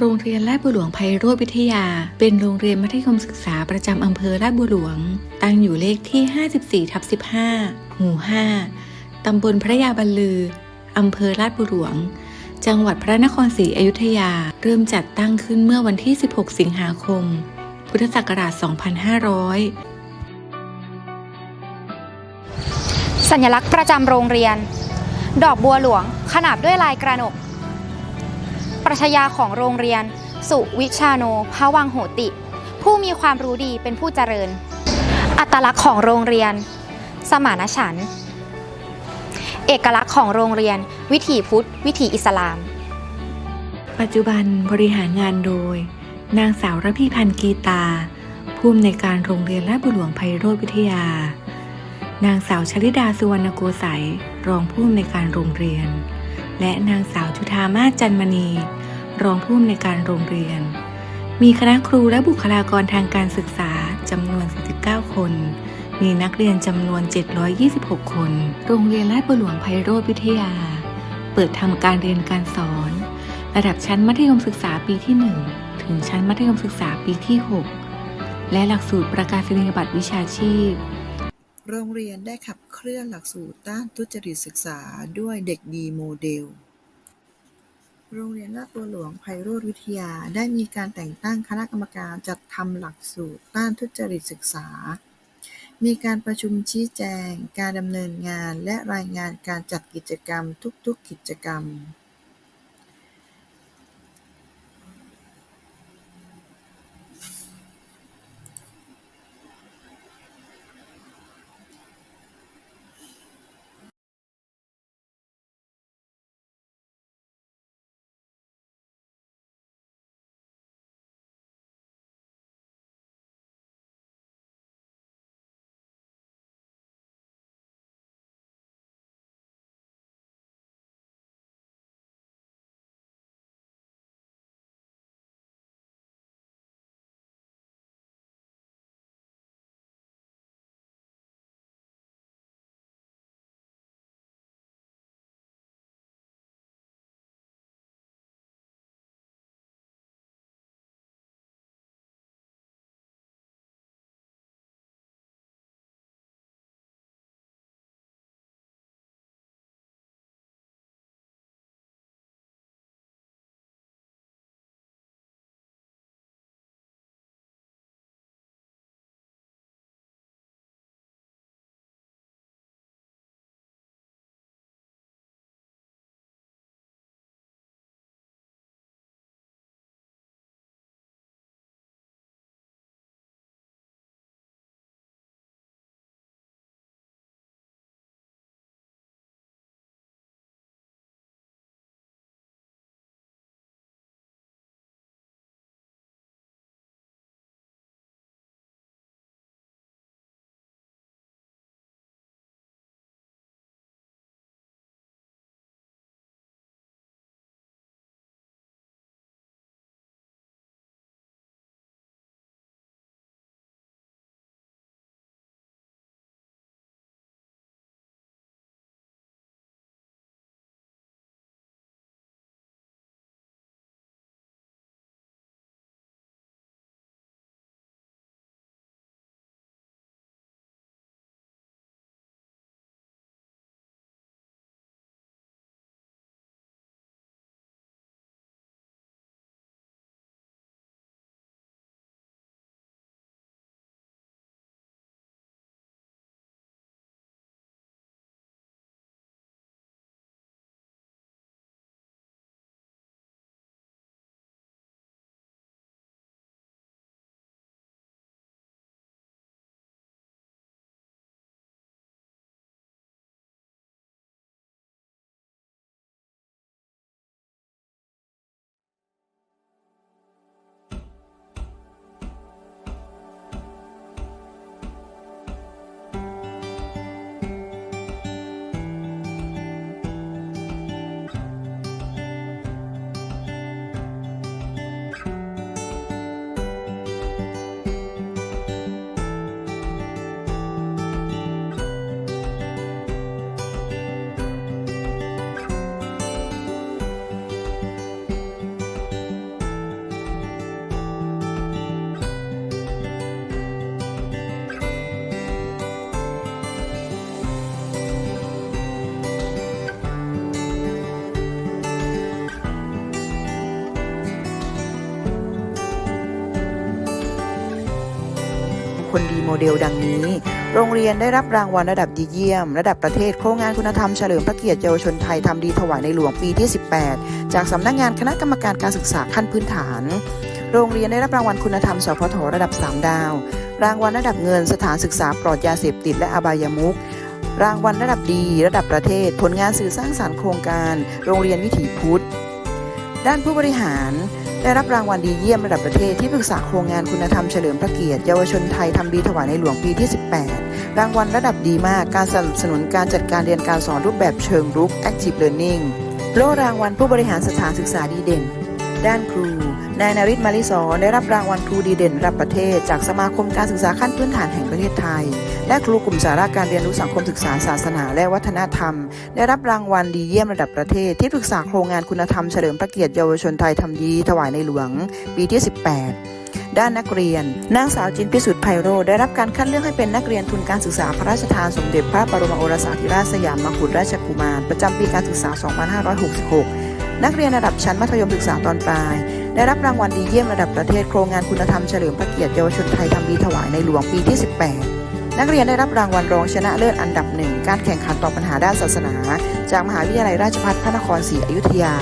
โรงเรียนลาดบัวหลวงไพโรธวิทยา เป็นโรงเรียนมัธยมศึกษาประจำอำเภอลาดบัวหลวง ตั้งอยู่เลขที่ 54ทับ15 หมู่ 5 ตำบลพระยาบรรลือ อำเภอลาดบัวหลวง จังหวัดพระนครศรีอยุธยา เริ่มจัดตั้งขึ้นเมื่อวันที่ 16 สิงหาคม พุทธศักราช 2500 สัญลักษณ์ประจำโรงเรียน ดอกบัวหลวง ขนาบด้วยลายกระหนก ปรัชญาของโรงเรียน สุวิชาโนภวังโหติ ผู้มีความรู้ดีเป็นผู้เจริญ อัตลักษณ์ของโรงเรียน สมานฉันท์เอกลักษณ์ของโรงเรียน วิถีพุทธ วิถีอิสลาม ปัจจุบันบริหารงานโดย นางสาวระพีพันธ์กีตา ผู้อำนวยการโรงเรียนลาดบุหลวงไพโรธวิทยา นางสาวชลิดาสุวรรณโกสัยรองผู้อำนวยการโรงเรียน และนางสาวจุธามาศจันมณี รองผู้อำนวยการโรงเรียน มีคณะครูและบุคลากรทางการศึกษาจำนวน 49 คน มีนักเรียนจำนวน 726 คน โรงเรียนลาดบุหลวงไพโรธวิทยา เปิดทำการเรียนการสอน ระดับชั้นมัธยมศึกษาปีที่ 1 ถึงชั้นมัธยมศึกษาปีที่ 6 และหลักสูตรประกาศนียบัตรวิชาชีพ โรงเรียนได้ขับเคลื่อนหลักสูตรต้านทุจริตศึกษาด้วยเด็กดีโมเดล โรงเรียนลาดบัวหลวงไพโรธวิทยาได้มีการแต่งตั้งคณะกรรมการจัดทำหลักสูตรต้านทุจริตศึกษา มีการประชุมชี้แจง การดำเนินงานและรายงานการจัดกิจกรรมทุกๆกิจกรรม คนดีโมเดลดังนี้ โรงเรียนได้รับรางวัลระดับดีเยี่ยม ระดับประเทศโครงงานคุณธรรมเฉลิมพระเกียรติเยาวชนไทยทำดีถวายในหลวงปีที่ 18 จากสำนักงานคณะกรรมการการศึกษาขั้นพื้นฐาน โรงเรียนได้รับรางวัลคุณธรรมสพทระดับ 3 ดาว รางวัลระดับเงินสถานศึกษาปลอดยาเสพติดและอบายมุขรางวัลระดับดี ระดับประเทศ ผลงานสื่อสร้างสารรค์โครงการ โรงเรียนวิถีพุทธ ด้านผู้บริหาร ได้รับรางวัลดีเยี่ยมระดับประเทศที่ปรึกษาโครงงานคุณธรรมเฉลิมพระเกียรติเยาวชนไทยทำดีถวายในหลวงปีที่ 18 รางวัลระดับดีมากการสนับสนุนการจัดการเรียนการสอนรูปแบบเชิงรุก Active Learning โล่รางวัลผู้บริหารสถานศึกษาดีเด่น ด้านครู นายนาริศมาริสอนได้รับรางวัลครูดีเด่นระดับประเทศ จากสมาคมการศึกษาขั้นพื้นฐานแห่งประเทศไทย และครูกลุ่มสาระการเรียนรู้สังคมศึกษาศาสนา และวัฒนธรรม ได้รับรางวัลดีเยี่ยมระดับประเทศ ที่ปรึกษาโครงงานคุณธรรมเฉลิมพระเกียรติเยาวชนไทยทำดีถวายในหลวง ปีที่ 18ด้านนักเรียน นางสาวจินพิสุทธิ์ไพโรได้รับการคัดเลือกให้เป็นนักเรียนทุนการศึกษาพระราชทานสมเด็จพระบรมโอรสาธิราชสยามมกุฎราชกุมาร ประจำปีการศึกษา 2566 นักเรียนระดับชั้นมัธยมศึกษาตอนปลาย ได้รับรางวัลดีเยี่ยมระดับประเทศโครงงานคุณธรรมเฉลิมพระเกียรติเยาวชนไทยทำดีถวายในหลวงปีที่ 18 นักเรียนได้รับรางวัลรองชนะเลิศอันดับหนึ่งการแข่งขันตอบปัญหาด้านศาสนา จากมหาวิทยาลัยราชภัฏพระนครศรีอยุธยา